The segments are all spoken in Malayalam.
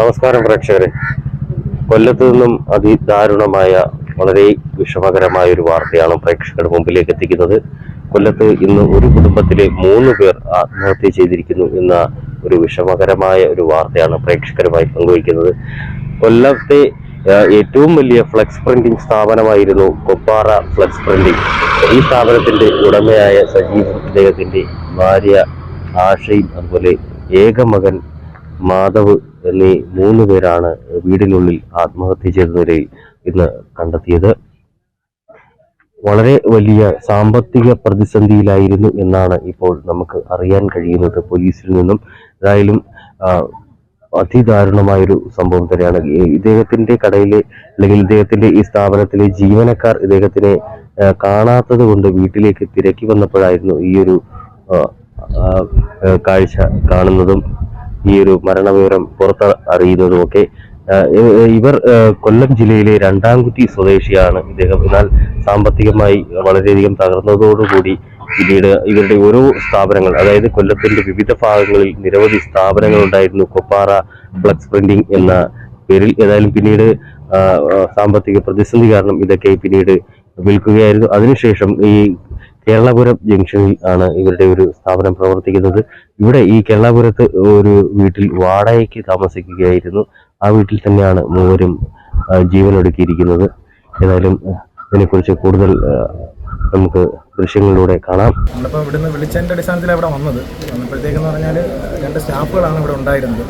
നമസ്കാരം പ്രേക്ഷകരെ. കൊല്ലത്തു നിന്നും അതിദാരുണമായ വളരെ വിഷമകരമായ ഒരു വാർത്തയാണ് പ്രേക്ഷകരുടെ മുമ്പിലേക്ക് എത്തിക്കുന്നത്. കൊല്ലത്ത് ഇന്ന് ഒരു കുടുംബത്തിലെ മൂന്ന് പേർ ആത്മഹത്യ ചെയ്തിരിക്കുന്നു എന്ന ഒരു വിഷമകരമായ ഒരു വാർത്തയാണ് പ്രേക്ഷകരുമായി പങ്കുവയ്ക്കുന്നത്. കൊല്ലത്തെ ഏറ്റവും വലിയ ഫ്ലെക്സ് പ്രിന്റിംഗ് സ്ഥാപനമായിരുന്നു കൊപ്പാറ ഫ്ലെക്സ് പ്രിന്റിംഗ്. ഈ സ്ഥാപനത്തിന്റെ ഉടമയായ സജീവ് അദ്ദേഹത്തിന്റെ ഭാര്യ ആഷയും അതുപോലെ ഏക മകൻ മാധവ് എന്നീ മൂന്ന് പേരാണ് വീടിനുള്ളിൽ ആത്മഹത്യ ചെയ്ത നിലയിൽ ഇന്ന് കണ്ടെത്തിയത്. വളരെ വലിയ സാമ്പത്തിക പ്രതിസന്ധിയിലായിരുന്നു എന്നാണ് ഇപ്പോൾ നമുക്ക് അറിയാൻ കഴിയുന്നത് പോലീസിൽ നിന്നും. ഏതായാലും അതിദാരുണമായൊരു സംഭവം തന്നെയാണ്. ഇദ്ദേഹത്തിന്റെ കടയിലെ അല്ലെങ്കിൽ ഇദ്ദേഹത്തിന്റെ ഈ സ്ഥാപനത്തിലെ ജീവനക്കാർ ഇദ്ദേഹത്തിനെ കാണാത്തത് കൊണ്ട് വീട്ടിലേക്ക് തിരക്കി വന്നപ്പോഴായിരുന്നു ഈ ഒരു കാഴ്ച കാണുന്നതും ഈ ഒരു മരണവിവരം പുറത്ത് അറിയുന്നതുമൊക്കെ ഇവർ കൊല്ലം ജില്ലയിലെ രണ്ടാംകുറ്റി സ്വദേശിയാണ് ഇദ്ദേഹം. എന്നാൽ സാമ്പത്തികമായി വളരെയധികം തകർന്നതോടുകൂടി പിന്നീട് ഇവരുടെ ഓരോ സ്ഥാപനങ്ങൾ അതായത് കൊല്ലത്തിന്റെ വിവിധ ഭാഗങ്ങളിൽ നിരവധി സ്ഥാപനങ്ങൾ ഉണ്ടായിരുന്നു. കൊപ്പാറ ഫ്ലക്സ് പ്രിന്റിംഗ് എന്ന പേരിൽ. ഏതായാലും പിന്നീട് സാമ്പത്തിക പ്രതിസന്ധി കാരണം ഇതൊക്കെ പിന്നീട് വിൽക്കുകയായിരുന്നു. അതിനുശേഷം ഈ കേരളപുരം ജംഗ്ഷനിൽ ആണ് ഇവരുടെ ഒരു സ്ഥാപനം പ്രവർത്തിക്കുന്നത്. ഇവിടെ ഈ കേരളപുരത്ത് ഒരു വീട്ടിൽ വാടകയ്ക്ക് താമസിക്കുകയായിരുന്നു. ആ വീട്ടിൽ തന്നെയാണ് മൂവരും ജീവനൊടുക്കിയിരിക്കുന്നത്. ഏതായാലും ഇതിനെക്കുറിച്ച് കൂടുതൽ നമുക്ക് ദൃശ്യങ്ങളിലൂടെ കാണാം. നമ്മളിപ്പോൾ ഇവിടുന്ന് വിളിച്ചതിന്റെ അടിസ്ഥാനത്തിൽ അവിടെ വന്നത്. വന്നപ്പോഴത്തേക്കെന്ന് പറഞ്ഞാൽ രണ്ട് സ്റ്റാഫുകളാണ് ഇവിടെ ഉണ്ടായിരുന്നത്.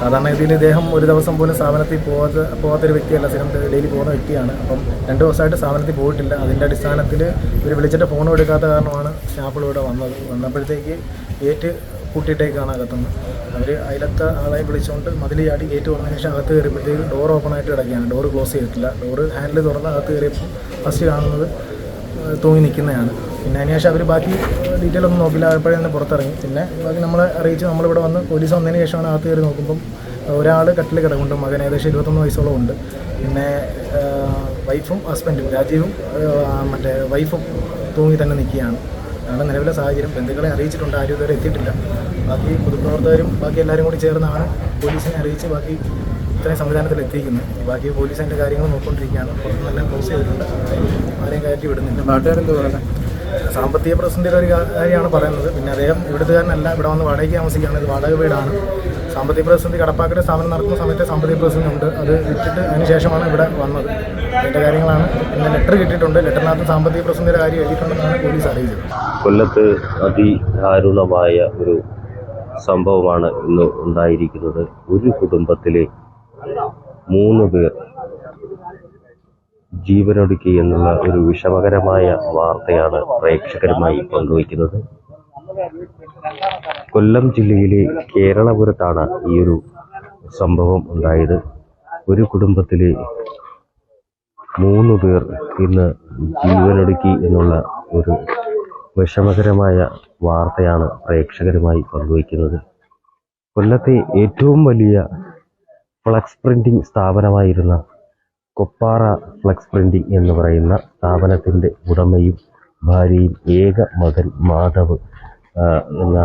സാധാരണ രീതിയിൽ ഇദ്ദേഹം ഒരു ദിവസം പോലും സ്ഥാപനത്തിൽ പോകാത്ത പോകാത്തൊരു വ്യക്തിയല്ല. സ്ഥിരം ഡെയിലി പോകുന്ന വ്യക്തിയാണ്. അപ്പം രണ്ട് ദിവസമായിട്ട് സ്ഥാപനത്തിൽ പോയിട്ടില്ല. അതിന്റെ അടിസ്ഥാനത്തിൽ ഇവർ വിളിച്ചിട്ട് ഫോണും എടുക്കാത്ത കാരണമാണ് സ്റ്റാഫുകൾ ഇവിടെ വന്നത്. വന്നപ്പോഴത്തേക്ക് ഏറ്റ് കൂട്ടിയിട്ടേക്കാണ് അകത്തുനിന്ന്. അവർ അതിലത്തെ ആളെ വിളിച്ചുകൊണ്ട് മതിൽ ചാടി ഗേറ്റ് തുറന്നതിന് ശേഷം അകത്ത് കയറിയപ്പോഴത്തേക്ക് ഡോർ ഓപ്പൺ ആയിട്ട് കിടക്കുകയാണ്. ഡോർ ക്ലോസ് ചെയ്തിട്ടില്ല. ഡോറ് ഹാൻഡിൽ തുറന്ന് അകത്ത് കയറിയപ്പോൾ ഫസ്റ്റ് കാണുന്നത് തൂങ്ങി നിൽക്കുന്നതാണ്. പിന്നെ അതിനുശേഷം അവർ ബാക്കി ഡീറ്റെയിൽ ഒന്നും നോക്കില്ല. അപ്പോഴേ തന്നെ പുറത്തിറങ്ങി. പിന്നെ ബാക്കി നമ്മളെ അറിയിച്ച് നമ്മളിവിടെ വന്ന് പോലീസ് വന്നതിന് ശേഷമാണ് അകത്ത് കയറി നോക്കുമ്പം ഒരാൾ കട്ടിൽ കിടക്കുന്നുണ്ട് മകൻ ഏകദേശം ഇരുപത്തൊന്ന് വയസ്സോളം ഉണ്ട്. പിന്നെ വൈഫും ഹസ്ബൻഡും രാജീവും മറ്റേ വൈഫും തൂങ്ങി തന്നെ നിൽക്കുകയാണ്. അതാണ് നിലവിലെ സാഹചര്യം ബന്ധുക്കളെ അറിയിച്ചിട്ടുണ്ട്. ആരും ഇതുവരെ എത്തിയിട്ടില്ല. ബാക്കി പൊതുപ്രവർത്തകരും ബാക്കി എല്ലാവരും കൂടി ചേർന്നാണ് പോലീസിനെ അറിയിച്ച് ബാക്കി ഇത്രയും സംവിധാനത്തിൽ എത്തിക്കുന്നത് ബാക്കി പോലീസ് കാര്യങ്ങൾ നോക്കിക്കൊണ്ടിരിക്കുകയാണ്. നല്ല ക്ലോസ് ചെയ്തിട്ടുണ്ട്. ആരെയും കയറ്റി വിടുന്നില്ല. നാട്ടുകാരെന്ത് പറയുന്നത് സാമ്പത്തിക പ്രതിസന്ധിയുടെ ഒരു കാര്യമാണ് പറയുന്നത്. പിന്നെ അദ്ദേഹം ഇവിടുത്തുകാരനല്ല ഇവിടെ വന്ന് വാടകയ്ക്ക് താമസിക്കുകയാണ്. ഇത് വാടക വീടാണ്. സാമ്പത്തിക പ്രതിസന്ധി കടപ്പാക്കയുടെ സ്ഥാപനം നടക്കുന്ന സമയത്ത് സാമ്പത്തിക പ്രതിസന്ധി ഉണ്ട്. അത് വിറ്റിട്ട് അതിന് ശേഷമാണ് ഇവിടെ വന്നത്. അതിന്റെ കാര്യങ്ങളാണ് പിന്നെ ലെറ്റർ കിട്ടിയിട്ടുണ്ട്. ലെറ്ററിനകത്ത് സാമ്പത്തിക പ്രതിസന്ധിയുടെ കാര്യം എഴുതിയിട്ടുണ്ടെന്നാണ് പോലീസ് അറിയിച്ചത്. കൊല്ലത്ത് അതിദാരുണമായ ഒരു സംഭവമാണ് ഇന്ന് ഉണ്ടായിരിക്കുന്നത്. ഒരു കുടുംബത്തിലെ മൂന്ന് പേർ ജീവനൊടുക്കി എന്നുള്ള ഒരു വിഷമകരമായ വാർത്തയാണ് പ്രേക്ഷകരുമായി പങ്കുവയ്ക്കുന്നത്. കൊല്ലം ജില്ലയിലെ കേരളപുരത്താണ് ഈ ഒരു സംഭവം ഉണ്ടായത്. ഒരു കുടുംബത്തിലെ മൂന്ന് പേർ ഇന്ന് ജീവനൊടുക്കി എന്നുള്ള ഒരു വിഷമകരമായ വാർത്തയാണ് പ്രേക്ഷകരുമായി പങ്കുവയ്ക്കുന്നത്. കൊല്ലത്തെ ഏറ്റവും വലിയ ഫ്ലക്സ് പ്രിന്റിംഗ് സ്ഥാപനമായിരുന്ന കൊപ്പാറ ഫ്ലക്സ് പ്രിന്റിംഗ് എന്ന് പറയുന്ന സ്ഥാപനത്തിന്റെ ഉടമയും ഭാര്യയും ഏക മകൻ മാധവ് എന്ന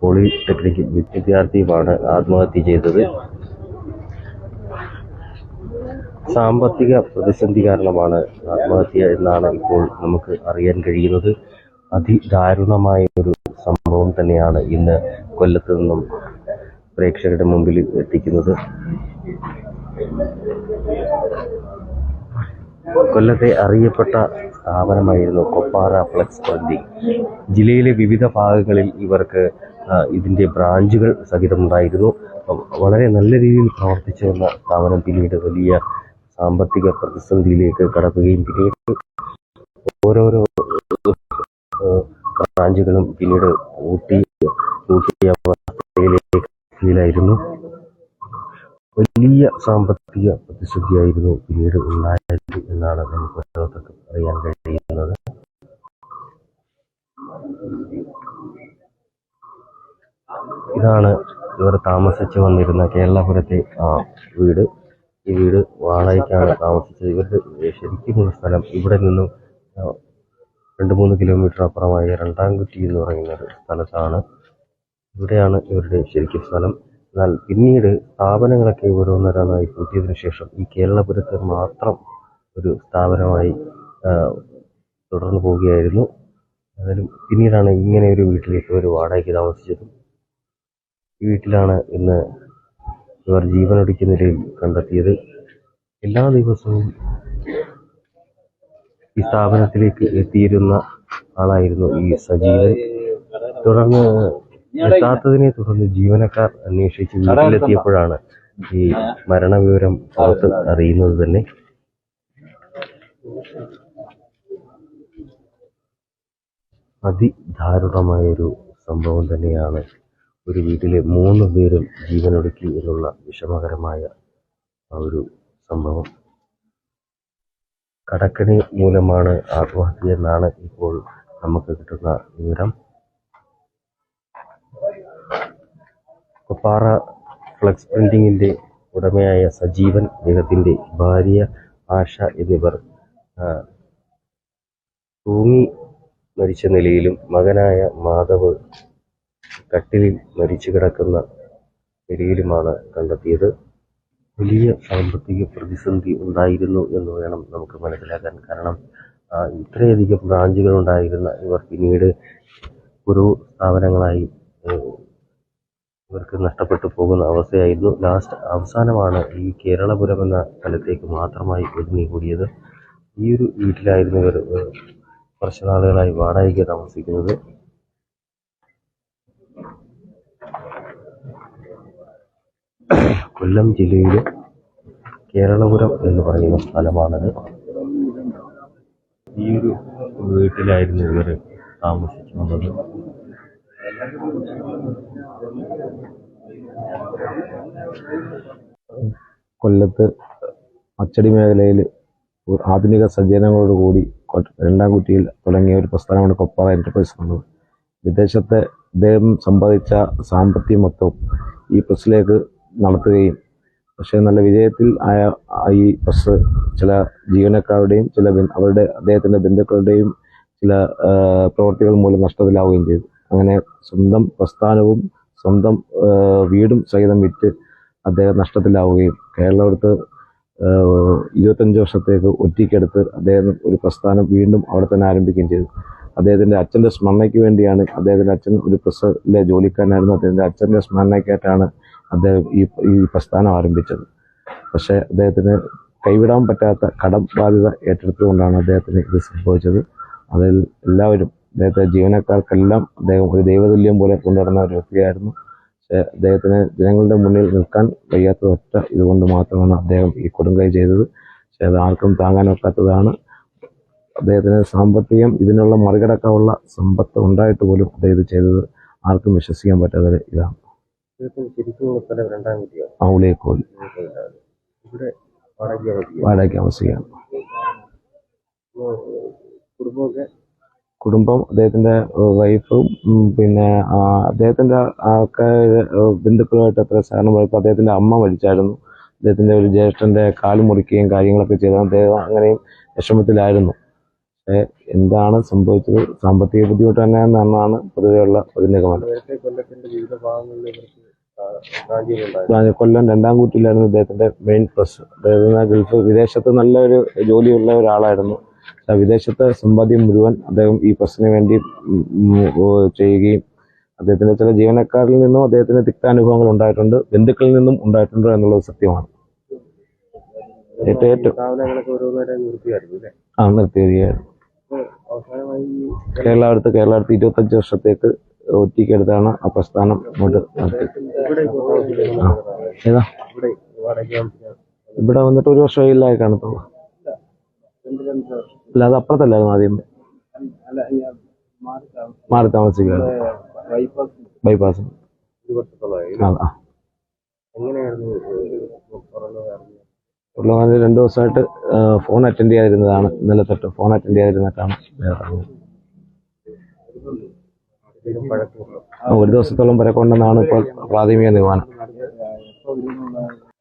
പോളിടെക്നിക് വിദ്യാർത്ഥിയുമാണ് ആത്മഹത്യ ചെയ്തത്. സാമ്പത്തിക പ്രതിസന്ധി കാരണമാണ് ആത്മഹത്യ എന്നാണ് ഇപ്പോൾ നമുക്ക് അറിയാൻ കഴിയുന്നത്. അതിദാരുണമായ ഒരു സംഭവം തന്നെയാണ് ഇന്ന് കൊല്ലത്ത് നിന്നും പ്രേക്ഷകരുടെ മുമ്പിൽ എത്തിക്കുന്നത്. കൊല്ലത്തെ അറിയപ്പെട്ട സ്ഥാപനമായിരുന്നു കൊപ്പാറ ഫ്ലക്സ് പ്രിന്റിംഗ് ജില്ലയിലെ വിവിധ ഭാഗങ്ങളിൽ ഇവർക്ക് ഇതിന്റെ ബ്രാഞ്ചുകൾ സഹിതമുണ്ടായിരുന്നു. വളരെ നല്ല രീതിയിൽ പ്രവർത്തിച്ചു വന്ന സ്ഥാപനം പിന്നീട് വലിയ സാമ്പത്തിക പ്രതിസന്ധിയിലേക്ക് കടക്കുകയും പിന്നീട് ഓരോരോ ബ്രാഞ്ചുകളും പിന്നീട് ഊട്ടി ഊട്ടിയ അവസ്ഥയിലേക്കായിരുന്നു വലിയ സാമ്പത്തിക പ്രതിസന്ധിയായിരുന്നു പിന്നീട് ഉണ്ടായത്. എന്നാണ് നമുക്ക് ഓരോരുത്തർക്കും അറിയാൻ കഴിയുന്നത്. ഇതാണ് ഇവർ താമസിച്ചു വന്നിരുന്ന കേരളപുരത്തെ ആ വീട്. ഈ വീട് വാടകയ്ക്കാണ് താമസിച്ചത്. ഇവരുടെ ശരിക്കുമുള്ള സ്ഥലം ഇവിടെ നിന്നും രണ്ട് മൂന്ന് കിലോമീറ്റർ അപ്പുറമായ രണ്ടാംകുറ്റി എന്ന് പറയുന്ന ഒരു സ്ഥലത്താണ്. ഇവിടെയാണ് ഇവരുടെ ശരിക്കും സ്ഥലം. എന്നാൽ പിന്നീട് സ്ഥാപനങ്ങളൊക്കെ ഓരോന്നോരോന്നായി കൂട്ടിയതിനു ശേഷം ഈ കേരളപുരത്ത് മാത്രം ഒരു സ്ഥാപനമായി തുടർന്നു പോവുകയായിരുന്നു. എന്നാലും പിന്നീടാണ് ഇങ്ങനെ ഒരു വീട്ടിലേക്ക് ഒരു വാടകയ്ക്ക് താമസിച്ചതും ഈ വീട്ടിലാണ് ഇന്ന് ഇവർ ജീവനൊടുക്കിയ നിലയിൽ കണ്ടെത്തിയത്. എല്ലാ ദിവസവും ഈ സ്ഥാപനത്തിലേക്ക് എത്തിയിരുന്ന ആളായിരുന്നു ഈ സജീവൻ തുടർന്ന് എത്താത്തതിനെ തുടർന്ന് ജീവനക്കാർ അന്വേഷിച്ച് വീട്ടിലെത്തിയപ്പോഴാണ് ഈ മരണവിവരം പുറത്ത് അറിയുന്നത് തന്നെ. അതിദാരുണമായൊരു സംഭവം തന്നെയാണ് ഒരു വീട്ടിലെ മൂന്ന് പേരും ജീവനൊടുക്കി എന്നുള്ള വിഷമകരമായ ആ ഒരു സംഭവം. കടക്കണി മൂലമാണ് ആത്മഹത്യ എന്നാണ് ഇപ്പോൾ നമുക്ക് കിട്ടുന്ന വിവരം. കൊപ്പാറ ഫ്ലക്സ് പ്രിന്റിങ്ങിന്റെ ഉടമയായ സജീവൻ അദ്ദേഹത്തിന്റെ ഭാര്യ ആശ എന്നിവർ തൂങ്ങി മരിച്ച നിലയിലും മകനായ മാധവ് കട്ടിലിൽ മരിച്ചു കിടക്കുന്ന നിലയിലുമാണ് കണ്ടെത്തിയത്. വലിയ സാമ്പത്തിക പ്രതിസന്ധി ഉണ്ടായിരുന്നു എന്ന് വേണം നമുക്ക് മനസ്സിലാക്കാൻ. കാരണം ഇത്രയധികം ബ്രാഞ്ചുകൾ ഉണ്ടായിരുന്ന ഇവർ പിന്നീട് ഒരു സ്ഥാപനങ്ങളായി ഇവർക്ക് നഷ്ടപ്പെട്ടു പോകുന്ന അവസ്ഥയായിരുന്നു. ലാസ്റ്റ് അവസാനമാണ് ഈ കേരളപുരം എന്ന സ്ഥലത്തേക്ക് മാത്രമായി ഒതുങ്ങിക്കൂടിയത്. ഈ ഒരു വീട്ടിലായിരുന്നു ഇവർ കുറച്ച് നാളുകളായി വാടകയ്ക്ക് താമസിക്കുന്നത്. കൊല്ലം ജില്ലയിലെ കേരളപുരം എന്ന് പറയുന്ന സ്ഥലമാണത്. ഈ ഒരു വീട്ടിലായിരുന്നു ഇവർ താമസിച്ചു വന്നത് കൊല്ലത്ത് അച്ചടി മേഖലയിൽ ആധുനിക സജ്ജനങ്ങളോടുകൂടി കൂടി രണ്ടാം കുറ്റിയിൽ തുടങ്ങിയ ഒരു പ്രസ്ഥാനമാണ് കൊപ്പാറ എന്റർപ്രൈസ് എന്നുള്ളത് വിദേശത്തെ ഇദ്ദേഹം സമ്പാദിച്ച സാമ്പത്തിക മൊത്തവും ഈ പ്രസ്സിലേക്ക് നടത്തുകയും പക്ഷേ നല്ല വിജയത്തിൽ ആയ ഈ പ്രസ് ചില ജീവനക്കാരുടെയും ചില അവരുടെ അദ്ദേഹത്തിന്റെ ബന്ധുക്കളുടെയും ചില പ്രവർത്തികൾ മൂലം നഷ്ടത്തിലാവുകയും ചെയ്തു. അങ്ങനെ സ്വന്തം പ്രസ്ഥാനവും സ്വന്തം വീടും സഹിതം വിറ്റ് അദ്ദേഹം നഷ്ടത്തിലാവുകയും കേരളമെടുത്ത് ഇരുപത്തഞ്ച് വർഷത്തേക്ക് ഒറ്റയ്ക്കെടുത്ത് അദ്ദേഹം ഒരു പ്രസ്ഥാനം വീണ്ടും അവിടെ തന്നെ ആരംഭിക്കുകയും ചെയ്തു. അദ്ദേഹത്തിന്റെ അച്ഛന്റെ സ്മരണയ്ക്ക് വേണ്ടിയാണ് അദ്ദേഹത്തിന്റെ അച്ഛൻ ഒരു പ്രസിലെ ജോലിക്കാരനായിരുന്നു. അദ്ദേഹത്തിന്റെ അച്ഛന്റെ സ്മരണയ്ക്കായിട്ടാണ് അദ്ദേഹം ഈ ഈ പ്രസ്ഥാനം ആരംഭിച്ചത്. പക്ഷേ അദ്ദേഹത്തിന് കൈവിടാൻ പറ്റാത്ത കടം ബാധ്യത ഏറ്റെടുത്തുകൊണ്ടാണ് അദ്ദേഹത്തിന് ഇത് സംഭവിച്ചത്. അതിൽ എല്ലാവരും അദ്ദേഹത്തെ ജീവനക്കാർക്കെല്ലാം അദ്ദേഹം ഒരു ദൈവതുല്യം പോലെ കൊണ്ടുനടന്ന ഒരു വ്യക്തിയായിരുന്നു. പക്ഷേ അദ്ദേഹത്തിന് ജനങ്ങളുടെ മുന്നിൽ നിൽക്കാൻ കഴിയാത്തത് ഒറ്റ ഇതുകൊണ്ട് മാത്രമാണ് അദ്ദേഹം ഈ കൊടുങ്കൈ ചെയ്തത്. പക്ഷേ അത് ആർക്കും താങ്ങാൻ ഒക്കാത്തതാണ്. അദ്ദേഹത്തിന് സാമ്പത്തികം ഇതിനുള്ള മറികടക്കാനുള്ള സമ്പത്ത് ഉണ്ടായിട്ട് പോലും അദ്ദേഹം ഇത് ചെയ്തത് ആർക്കും വിശ്വസിക്കാൻ പറ്റാത്ത ഇതാണ്. ഔളിയേക്കോൽ വാടകയ്ക്ക് താമസിക്കുകയാണ് കുടുംബമൊക്കെ കുടുംബം അദ്ദേഹത്തിന്റെ വൈഫും പിന്നെ അദ്ദേഹത്തിന്റെ അദ്ദേഹത്തിന്റെ ഒക്കെ ബന്ധുക്കളുമായിട്ട് അത്ര സഹകരണം പോയപ്പോൾ അദ്ദേഹത്തിന്റെ അമ്മ മരിച്ചായിരുന്നു. അദ്ദേഹത്തിന്റെ ഒരു ജ്യേഷ്ഠന്റെ കാൽ മുറിക്കുകയും കാര്യങ്ങളൊക്കെ ചെയ്തു അദ്ദേഹം അങ്ങനെയും വിഷമത്തിലായിരുന്നു. പക്ഷേ എന്താണ് സംഭവിച്ചത്? സാമ്പത്തിക ബുദ്ധിമുട്ട് തന്നെ എന്നാണ് പൊതുവെയുള്ള ഒരു നിഗമനം. കൊല്ലം രണ്ടാം കൂട്ടിലായിരുന്നു അദ്ദേഹത്തിന്റെ മെയിൻ പ്രസ് അദ്ദേഹത്തിന് ഗൾഫ് വിദേശത്ത് നല്ലൊരു ജോലിയുള്ള ഒരാളായിരുന്നു. വിദേശത്തെ സമ്പാദ്യം മുഴുവൻ അദ്ദേഹം ഈ പ്രശ്നത്തിന് വേണ്ടി ചെയ്യുകയും അദ്ദേഹത്തിന്റെ ചില ജീവനക്കാരിൽ നിന്നും അദ്ദേഹത്തിന് തിക്താനുഭവങ്ങൾ ഉണ്ടായിട്ടുണ്ട് ബന്ധുക്കളിൽ നിന്നും ഉണ്ടായിട്ടുണ്ട് എന്നുള്ളത് സത്യമാണ്. ആ നിർത്തിയിരിക്കുകയായിരുന്നു. കേരള അടുത്ത് കേരള അടുത്ത് ഇരുപത്തഞ്ച് വർഷത്തേക്ക് ഒറ്റയ്ക്കെടുത്താണ് ആ പ്രസ്ഥാനം മുന്നോട്ട് ഇവിടെ വന്നിട്ട് ഒരു വർഷമായില്ലായി കാണത്തുള്ളൂ. അല്ല അത് അപ്പുറത്തല്ലായിരുന്നു ആദ്യം? അല്ല ഞാൻ മാറി താമസിക്കുകയാണ്. ബൈപ്പാസ്. രണ്ടു ദിവസമായിട്ട് ഫോൺ അറ്റൻഡ് ചെയ്യാതിരുന്നതാണ്. ഇന്നലെ തൊട്ട് ഫോൺ അറ്റൻഡ് ചെയ്യാതിരുന്നിട്ടാണ് ഒരു ദിവസത്തോളം പരക്കൊണ്ടെന്നാണ് ഇപ്പോൾ പ്രാഥമിക നിഗമനം.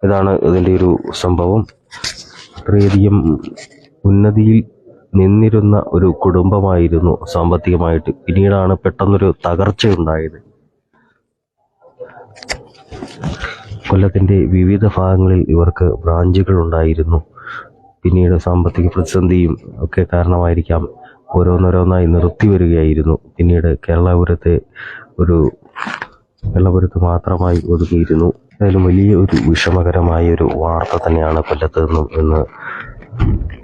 ഇതാണ് ഇതിന്റെ ഒരു സംഭവം. അത്രയധികം ഉന്നതിയിൽ നിന്നിരുന്ന ഒരു കുടുംബമായിരുന്നു സാമ്പത്തികമായിട്ട്. പിന്നീടാണ് പെട്ടെന്നൊരു തകർച്ചയുണ്ടായത്. കൊല്ലത്തിന്റെ വിവിധ ഭാഗങ്ങളിൽ ഇവർക്ക് ബ്രാഞ്ചുകൾ ഉണ്ടായിരുന്നു. പിന്നീട് സാമ്പത്തിക പ്രതിസന്ധിയും ഒക്കെ കാരണമായിരിക്കാം ഓരോന്നോരോന്നായി നിർത്തി വരികയായിരുന്നു പിന്നീട് കേരളപുരത്തെ ഒരു കേരളപുരത്ത് മാത്രമായി ഒതുങ്ങിയിരുന്നു. അതിലും വലിയ ഒരു വിഷമകരമായ ഒരു വാർത്ത തന്നെയാണ് കൊല്ലത്ത് നിന്നും ഇന്ന്